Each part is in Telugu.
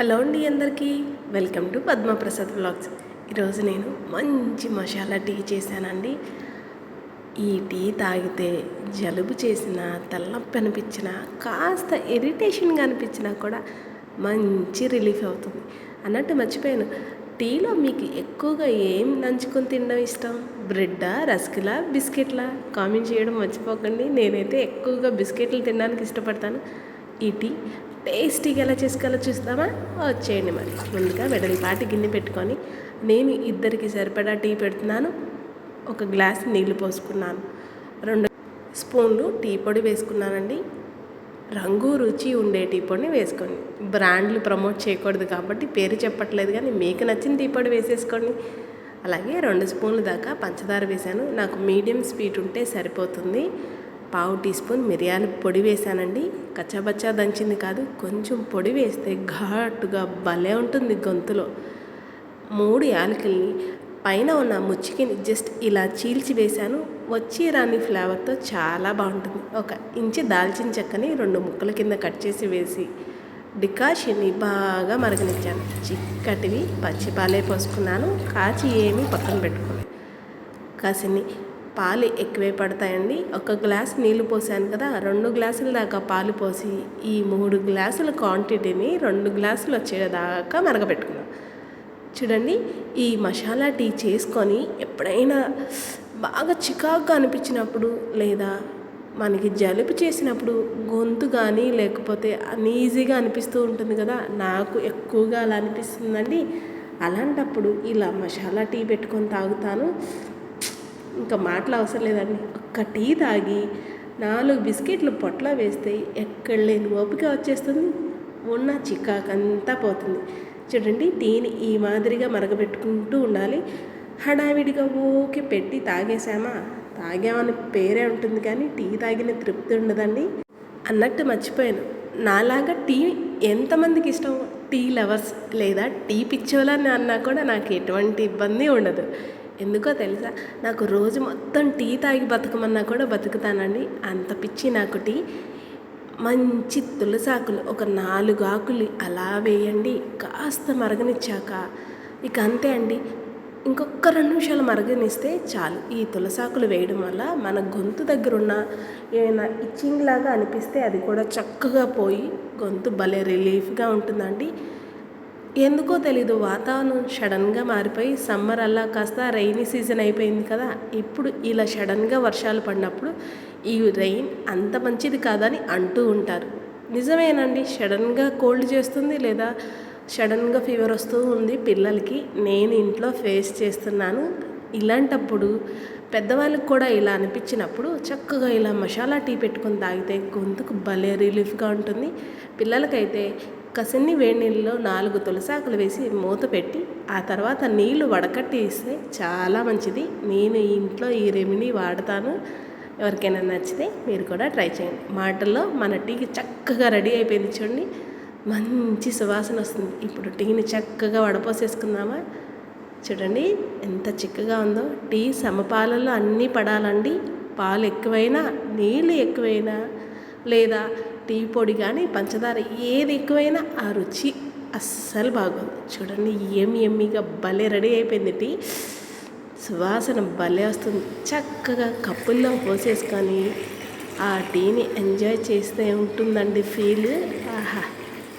హలో అండి అందరికీ. వెల్కమ్ టు పద్మప్రసాద్ బ్లాగ్స్ ఈరోజు నేను మంచి మసాలా టీ చేశానండి. ఈ టీ తాగితే జలుబు చేసిన తలనొప్పి అనిపించిన కాస్త ఇరిటేషన్గా అనిపించినా కూడా మంచి రిలీఫ్ అవుతుంది. అన్నట్టు మర్చిపోయాను. టీలో మీకు ఎక్కువగా ఏం నంచుకొని తినడం ఇష్టం? బ్రెడ్డా రస్కులా బిస్కెట్లా? కామెంట్ చేయడం మర్చిపోకండి. నేనైతే ఎక్కువగా బిస్కెట్లు తినడానికి ఇష్టపడతాను. ఈ టీ టేస్టీగా ఎలా చేసుకోవాలో చూస్తామా వచ్చేయండి మరి. ముందుగా వెడల్పాటి గిన్నె పెట్టుకొని నేను ఇద్దరికి సరిపడా టీ పెడుతున్నాను. ఒక గ్లాస్ నీళ్ళు పోసుకున్నాను. రెండు స్పూన్లు టీ పొడి వేసుకున్నానండి. రంగు రుచి ఉండే టీ పొడిని వేసుకోండి. బ్రాండ్లు ప్రమోట్ చేయకూడదు కాబట్టి పేరు చెప్పట్లేదు కానీ మీకు నచ్చిన టీ పొడి వేసేసుకోండి. అలాగే రెండు స్పూన్లు దాకా పంచదార వేశాను. నాకు మీడియం స్వీట్ ఉంటే సరిపోతుంది. పావు టీ స్పూన్ మిరియాల పొడి వేసానండి కచ్చాబచ్చా దంచింది కాదు కొంచెం పొడి వేస్తే ఘాటుగా భలే ఉంటుంది గొంతులో. మూడు యాలకుల్ని పైన ఉన్న ముచ్చికిని జస్ట్ ఇలా చీల్చి వేశాను. వచ్చి రాని ఫ్లేవర్తో చాలా బాగుంటుంది. ఒక ఇంచి దాల్చిన చెక్కని రెండు ముక్కల కింద కట్ చేసి వేసి డికాషన్ని బాగా మరగనిచ్చాను. చిక్కటివి పచ్చిపాలే పోసుకున్నాను. కాచి ఏమీ పక్కన పెట్టుకున్నాను కాసిని పాలు ఎక్కువే పడతాయండి. ఒక గ్లాస్ నీళ్ళు పోసాను కదా రెండు గ్లాసుల దాకా పాలు పోసి ఈ మూడు గ్లాసుల క్వాంటిటీని రెండు గ్లాసులు వచ్చేదాకా మరగపెట్టుకున్నాం చూడండి ఈ మసాలా టీ చేసుకొని ఎప్పుడైనా బాగా చికాకుగా అనిపించినప్పుడు లేదా మనకి జలుబు చేసినప్పుడు గొంతు కానీ లేకపోతే అనీజీగా అనిపిస్తూ ఉంటుంది కదా నాకు ఎక్కువగా అలా అనిపిస్తుందండి. అలాంటప్పుడు ఇలా మసాలా టీ పెట్టుకొని తాగుతాను. ఇంకా మాటలు అవసరం లేదండి. ఒక్క టీ తాగి నాలుగు బిస్కెట్లు పొట్ల వేస్తే ఎక్కడ లేని ఓపిక వచ్చేస్తుంది. ఉన్న చికాకంతా పోతుంది. చూడండి టీని ఈ మాదిరిగా మరగబెట్టుకుంటూ ఉండాలి. హడావిడిగా ఓకే పెట్టి తాగేసామా తాగామని పేరే ఉంటుంది కానీ టీ తాగిన తృప్తి ఉండదండి. అన్నట్టు మర్చిపోయాను. నాలాగా టీ ఎంతమందికి ఇష్టం? టీ లవర్స్ లేదా టీ పిచ్చోలని అన్నా కూడా నాకు ఎటువంటి ఇబ్బంది ఉండదు. ఎందుకో తెలుసా? నాకు రోజు మొత్తం టీ తాగి బతకమన్నా కూడా బతుకుతానండి. అంత పిచ్చి నాకు టీ. మంచి తులసాకులు ఒక నాలుగు ఆకులు అలా వేయండి. కాస్త మరగనిచ్చాక. ఇక అంతే అండి. ఇంకొక రెండు నిమిషాలు మరగనిస్తే చాలు. ఈ తులసాకులు వేయడం వల్ల మన గొంతు దగ్గర ఉన్న ఏమైనా ఇచ్చింగ్ లాగా అనిపిస్తే అది కూడా చక్కగా పోయి గొంతు భలే రిలీఫ్గా ఉంటుందండి. ఎందుకో తెలీదు వాతావరణం సడన్గా మారిపోయి సమ్మర్ అలా కాస్త రైనీ సీజన్ అయిపోయింది కదా. ఇప్పుడు ఇలా సడన్గా వర్షాలు పడినప్పుడు ఈ రెయిన్ అంత మంచిది కాదని అంటూ ఉంటారు. నిజమేనండి సడన్గా కోల్డ్ చేస్తుంది లేదా సడన్గా ఫీవర్ వస్తూ ఉంది పిల్లలకి నేను ఇంట్లో ఫేస్ చేస్తున్నాను. ఇలాంటప్పుడు పెద్దవాళ్ళకి కూడా ఇలా అనిపించినప్పుడు చక్కగా ఇలా మసాలా టీ పెట్టుకొని తాగితే గొంతుకు భలే రిలీఫ్గా ఉంటుంది. పిల్లలకైతే కసిన్ని వేడి నీళ్ళలో నాలుగు తులసాకులు వేసి మూత పెట్టి ఆ తర్వాత నీళ్ళు వడకట్టి ఇస్తే చాలా మంచిది. నేను ఇంట్లో ఈ రెమెడీ వాడతాను. ఎవరికైనా నచ్చితే మీరు కూడా ట్రై చేయండి. మాటల్లో మన టీకి చక్కగా రెడీ అయిపోయింది చూడండి. మంచి సువాసన వస్తుంది. ఇప్పుడు టీని చక్కగా వడపోసేసుకుందామా? చూడండి ఎంత చిక్కగా ఉందో. టీ సమపాలలో అన్నీ పడాలండి. పాలు ఎక్కువైనా నీళ్ళు ఎక్కువైనా లేదా టీ పొడి కానీ పంచదార ఏది ఎక్కువైనా ఆ రుచి అస్సలు బాగుంది. చూడండి ఏమి ఎమ్మిగా భలే రెడీ అయిపోయింది టీ. సువాసన భలే వస్తుంది. చక్కగా కప్పుల్లో పోసేసుకొని ఆ టీని ఎంజాయ్ చేస్తే ఉంటుందండి ఫీల్. ఆహా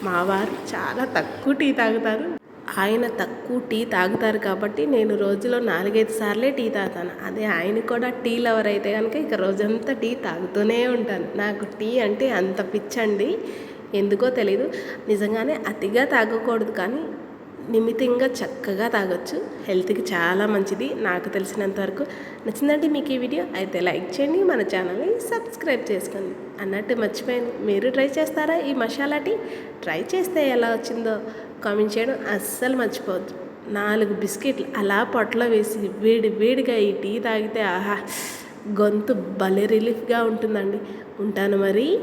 మా వారు చాలా తక్కువ టీ తాగుతారు. ఆయన తక్కువ టీ తాగుతారు కాబట్టి నేను రోజులో నాలుగైదు సార్లే టీ తాగుతాను. అదే ఆయన కూడా టీ లవర్ అయితే కనుక ఇక రోజంతా టీ తాగుతూనే ఉంటాను. నాకు టీ అంటే అంత పిచ్చండి. ఎందుకో తెలీదు. నిజంగానే అతిగా తాగకూడదు కానీ నిమితంగా చక్కగా తాగొచ్చు. హెల్త్కి చాలా మంచిది. నాకు తెలిసినంత వరకు నచ్చిందంటే మీకు ఈ వీడియో అయితే లైక్ చేయండి. మన ఛానల్ని సబ్స్క్రైబ్ చేసుకోండి. అన్నట్టు మర్చిపోయాను. మీరు ట్రై చేస్తారా ఈ మసాలా టీ? ట్రై చేస్తే ఎలా వచ్చిందో కామెంట్ చేయడం అస్సలు మర్చిపోవద్దు. నాలుగు బిస్కెట్లు అలా పొట్టలో వేసి వేడి వేడిగా ఈ టీ తాగితే ఆహా గొంతు భలే రిలీఫ్గా ఉంటుందండి. ఉంటాను మరి.